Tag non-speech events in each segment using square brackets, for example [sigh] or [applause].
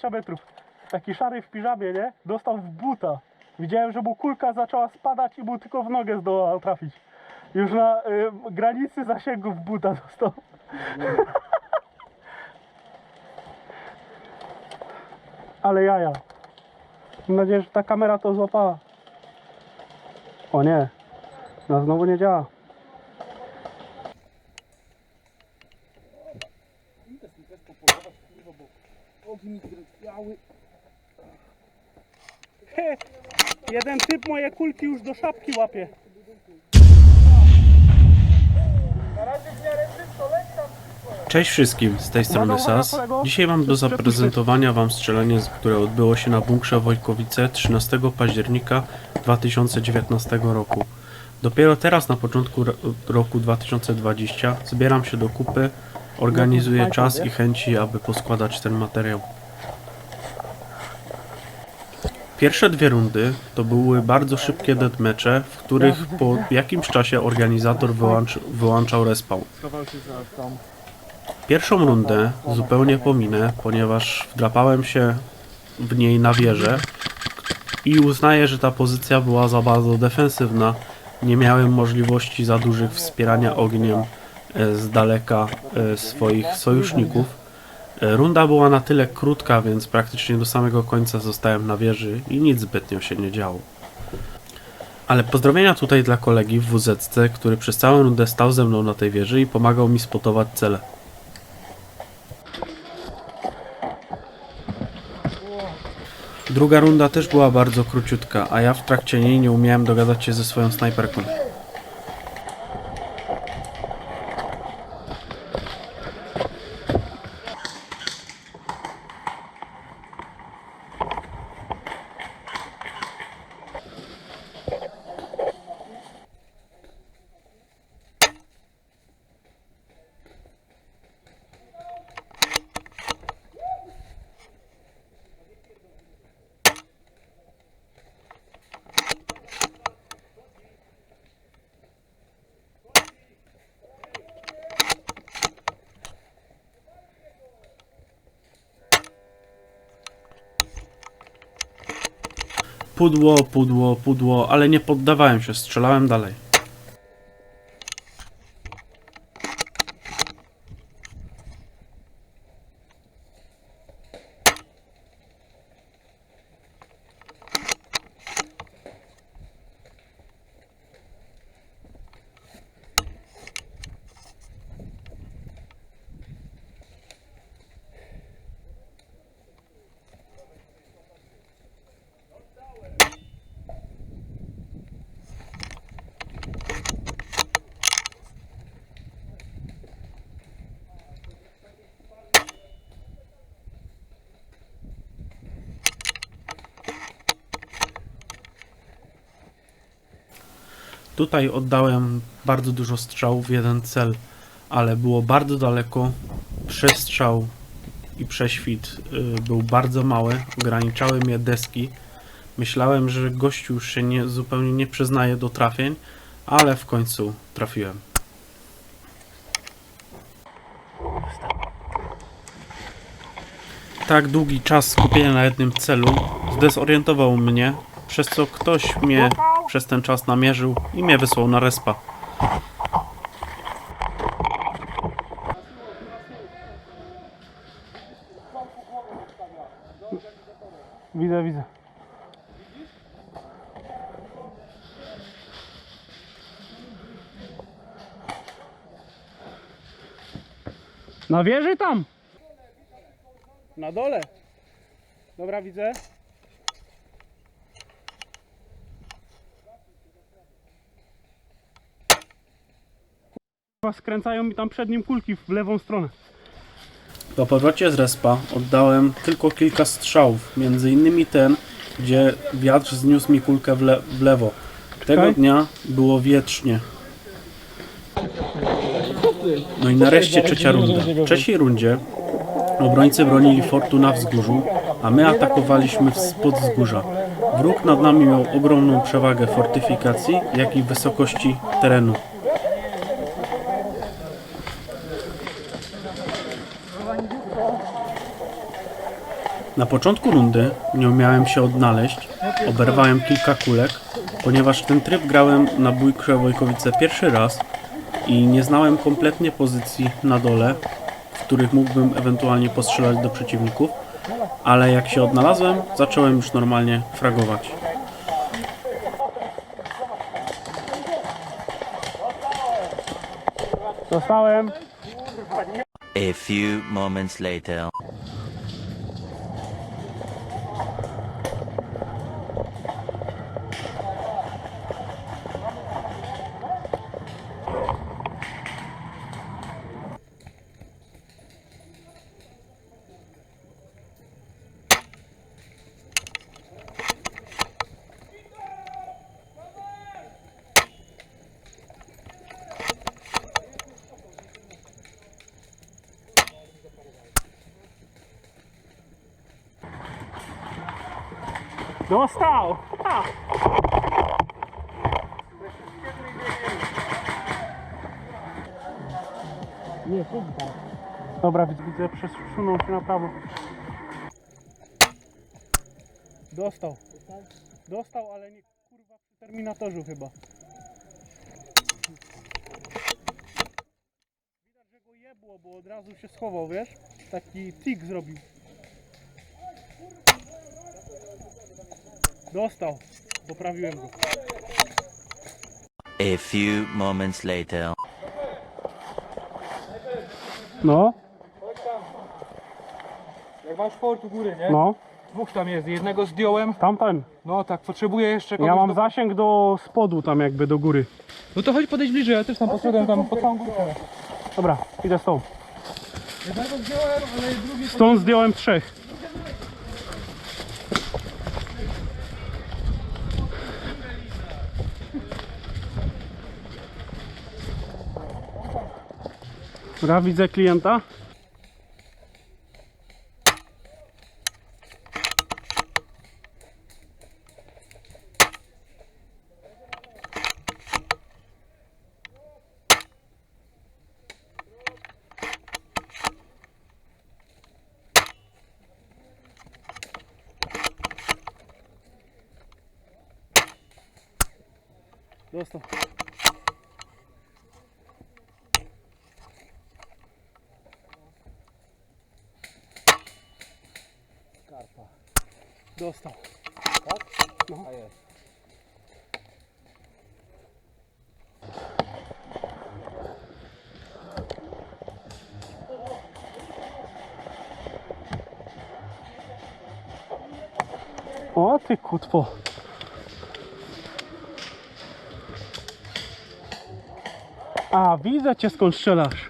20 metrów. Taki szary w piżamie, nie? Dostał w buta. Widziałem, że mu kulka zaczęła spadać i mu tylko w nogę zdołała trafić. Już na y, granicy zasięgu w buta [laughs] dostał. Ale jaja. Mam nadzieję, że ta kamera to złapała. O nie. No znowu nie działa. Jeden typ moje kulki już do szapki łapie. Cześć wszystkim, z tej strony Sas. Dzisiaj mam do zaprezentowania Wam strzelanie, które odbyło się na bunkrze Wojkowice 13 października 2019 roku. Dopiero teraz na początku ro- roku 2020 zbieram się do kupy, organizuję czas i chęci, aby poskładać ten materiał. Pierwsze dwie rundy to były bardzo szybkie deathmatche, w których po jakimś czasie organizator wyłącz, wyłączał respawn. Pierwszą rundę zupełnie pominę, ponieważ wdrapałem się w niej na wieżę i uznaję, że ta pozycja była za bardzo defensywna. Nie miałem możliwości za dużych wspierania ogniem e, z daleka e, swoich sojuszników. Runda była na tyle krótka, więc praktycznie do samego końca zostałem na wieży i nic zbytnio się nie działo. Ale pozdrowienia tutaj dla kolegi w WZC, który przez całą rundę stał ze mną na tej wieży i pomagał mi spotować cele. Druga runda też była bardzo króciutka, a ja w trakcie niej nie umiałem dogadać się ze swoją snajperką. Pudło, pudło, pudło, ale nie poddawałem się, strzelałem dalej. Tutaj oddałem bardzo dużo strzałów w jeden cel, ale było bardzo daleko. Przestrzał i prześwit y, był bardzo mały, ograniczały mnie deski. Myślałem, że gościu już się nie, zupełnie nie przyznaje do trafień, ale w końcu trafiłem. Tak długi czas skupienia na jednym celu zdezorientował mnie, przez co ktoś mnie przez ten czas namierzył i mnie wysłał na respa. Widzę, widzę. Na wieży tam? Na dole. Dobra, widzę. Kurwa, Skręcają mi tam przed nim kulki w lewą stronę. Po powrocie z respa oddałem tylko kilka strzałów, między innymi ten, gdzie wiatr zniósł mi kulkę w, le w lewo. Tego Czekaj. dnia było wietrznie. No i nareszcie trzecia runda. W trzeciej rundzie obrońcy bronili fortu na wzgórzu, a my atakowaliśmy spod wzgórza. Wróg nad nami miał ogromną przewagę fortyfikacji, jak i wysokości terenu. Na początku rundy nie umiałem się odnaleźć, oberwałem kilka kulek, ponieważ ten tryb grałem na bójkrze Wojkowice pierwszy raz i nie znałem kompletnie pozycji na dole, w których mógłbym ewentualnie postrzelać do przeciwników, ale jak się odnalazłem, zacząłem już normalnie fragować. Dostałem. A few moments later. Dostał! Ha! Nie, Dobra, widzę, widzę, przesunął się na prawo. Dostał. Dostał, ale nie kurwa przy terminatorzu chyba. Widać, że go jebło, bo od razu się schował, wiesz? Taki tik zrobił. Dostał. Poprawiłem go. A few moments later. No, Jak masz fort u góry, nie? no, Dwóch tam jest, jednego zdjąłem. tamten. No tak, potrzebuję jeszcze kogoś Ja mam do... zasięg do spodu tam jakby do góry. No to chodź podejść bliżej, ja też tam poszedłem tam pod całą górkę. Dobra, idę z tą. Jednego zdjąłem, ale drugi... Stąd zdjąłem trzech. Dobra, widzę klienta. Dostał. Dostał. Tak? No. A jest. O ty kutwo. A, widzę cię skąd strzelasz.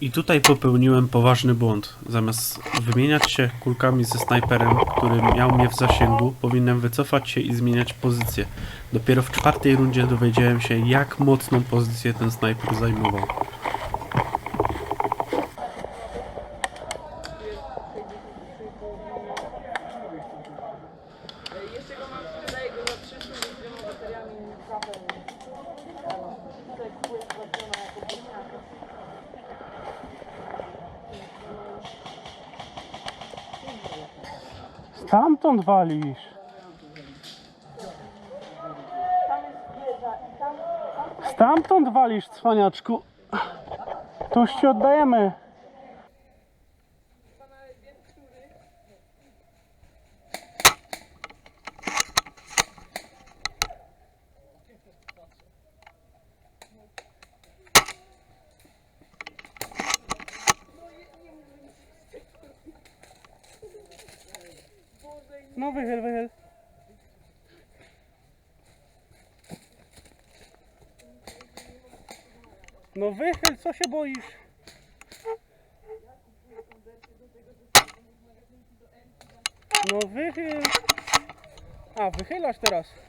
I tutaj popełniłem poważny błąd. Zamiast wymieniać się kulkami ze snajperem, który miał mnie w zasięgu, powinienem wycofać się i zmieniać pozycję. Dopiero w czwartej rundzie dowiedziałem się, jak mocną pozycję ten snajper zajmował. Jeszcze go mam, sprzedaję go za 300 z dwiema bateriami kapel. Tutaj kupuję sprawdzona jako bliźniaka. Stamtąd walisz. Stamtąd walisz, cwaniaczku. To już ci oddajemy. No wychyl, wychyl. No wychyl, co się boisz? No wychyl. A, wychylasz teraz.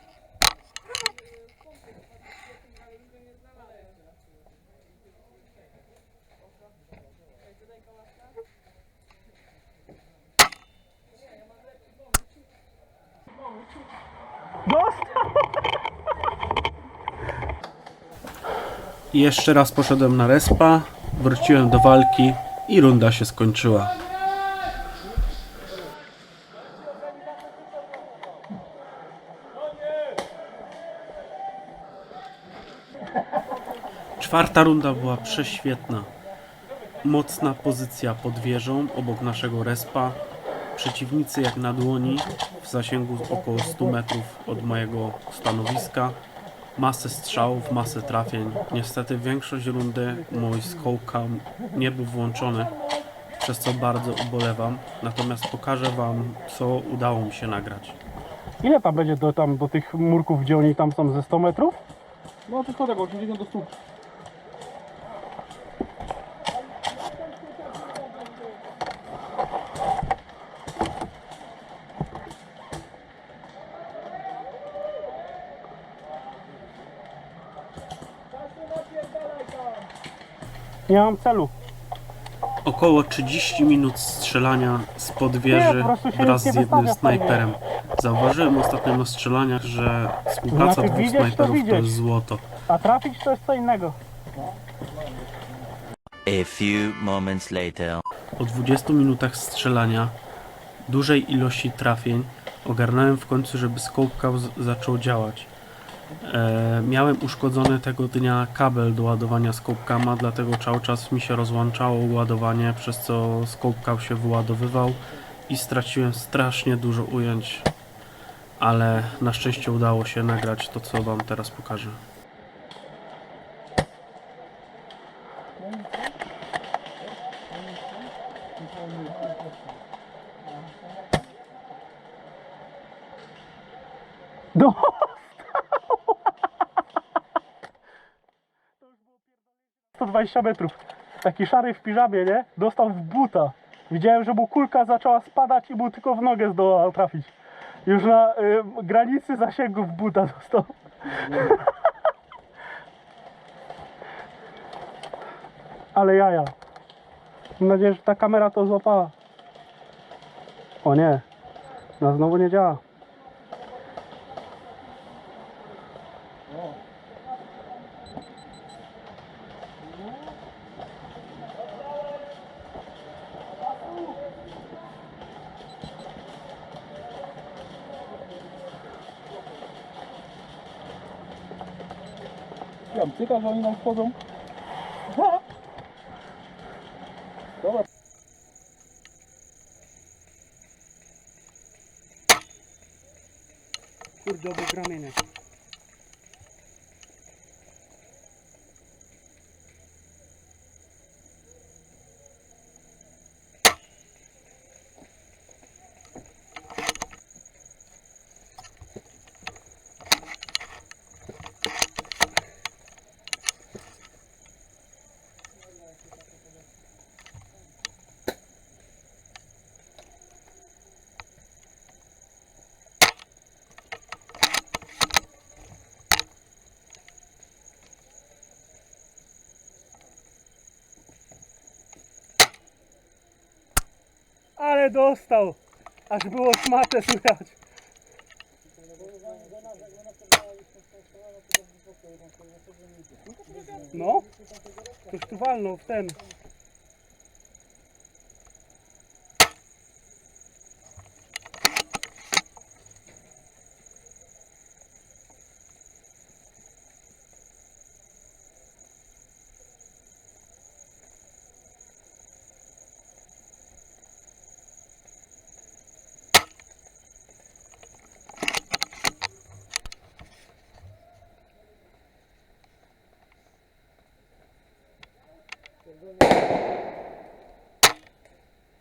Jeszcze raz poszedłem na respa, wróciłem do walki i runda się skończyła. Czwarta runda była prześwietna. Mocna pozycja pod wieżą obok naszego respa. Przeciwnicy jak na dłoni w zasięgu około 100 metrów od mojego stanowiska masę strzałów, masę trafień. Niestety większość rundy mój scope nie był włączony, przez co bardzo ubolewam. Natomiast pokażę Wam, co udało mi się nagrać. Ile tam będzie do, tam, do tych murków, gdzie oni tam są ze 100 metrów? No tylko tego, 80 do 100. Nie mam celu. Około 30 minut strzelania spod wieży Nie, po wraz z nie jednym wystawia snajperem. Zauważyłem ostatnio na strzelaniach, że współpraca Znaczy, dwóch widzieć to snajperów to widzieć. jest złoto. A trafić to jest co innego. A few moments later. Po 20 minutach strzelania, dużej ilości trafień, ogarnąłem w końcu, żeby scope z- zaczął działać. E, miałem uszkodzony tego dnia kabel do ładowania scope dlatego cały czas mi się rozłączało ładowanie, przez co scope się wyładowywał i straciłem strasznie dużo ujęć. Ale na szczęście udało się nagrać to, co wam teraz pokażę. Do... 120 metrów. Taki szary w piżamie, nie? Dostał w buta. Widziałem, że mu kulka zaczęła spadać i mu tylko w nogę zdołał trafić. Już na y, granicy zasięgu w buta dostał. [laughs] Ale jaja. Mam nadzieję, że ta kamera to złapała. O nie. No znowu nie działa. Ja mam cyka, że oni nam wchodzą. Dobra. Kurde, obok ramienia. Ale dostał! Aż było szmatę słychać. No, toż tu walnął w ten.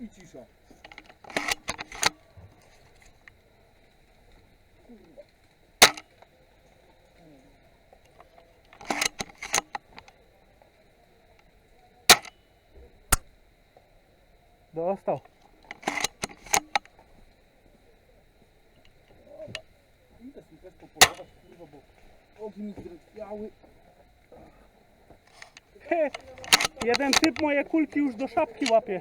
I cisza. Dostał. Idę z tym też popolować, kurwa, bo ogi mi zdrętwiały. Jeden typ moje kulki już do szapki łapie.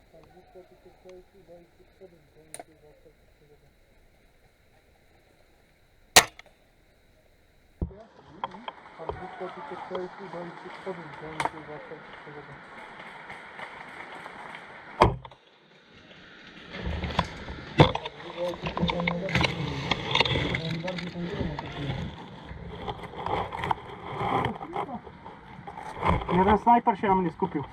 Jeden snajper się na mnie skupił.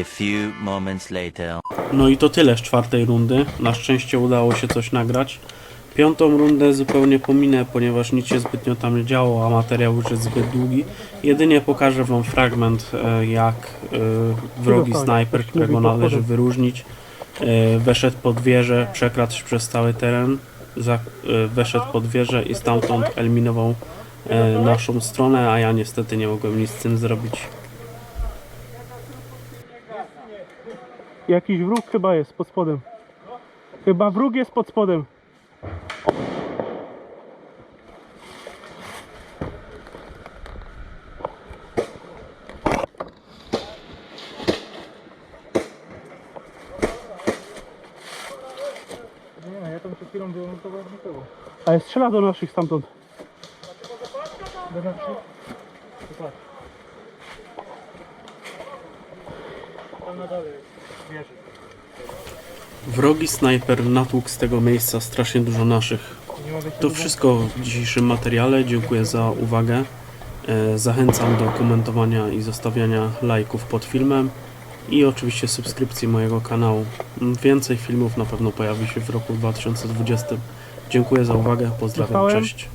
A few moments later. No i to tyle z czwartej rundy. Na szczęście udało się coś nagrać. Piątą rundę zupełnie pominę, ponieważ nic się zbytnio tam nie działo, a materiał już jest zbyt długi. Jedynie pokażę Wam fragment, e, jak e, wrogi snajper, którego należy wyróżnić, e, weszedł pod wieżę, przekradł się przez cały teren, weszedł pod wieżę i stamtąd eliminował naszą stronę, a ja niestety nie mogłem nic z tym zrobić. Jakiś wróg chyba jest pod spodem. Chyba wróg jest pod spodem. Nie, ja tam przed chwilą byłem, to właśnie było. Ale strzela do naszych stamtąd. Do naszych? Tam na dole jest. Wrogi snajper natłukł z tego miejsca strasznie dużo naszych. To wszystko w dzisiejszym materiale. Dziękuję za uwagę. E, Zachęcam do komentowania i zostawiania lajków pod filmem i oczywiście subskrypcji mojego kanału. Więcej filmów na pewno pojawi się w roku 2020. Dziękuję za uwagę, pozdrawiam, cześć.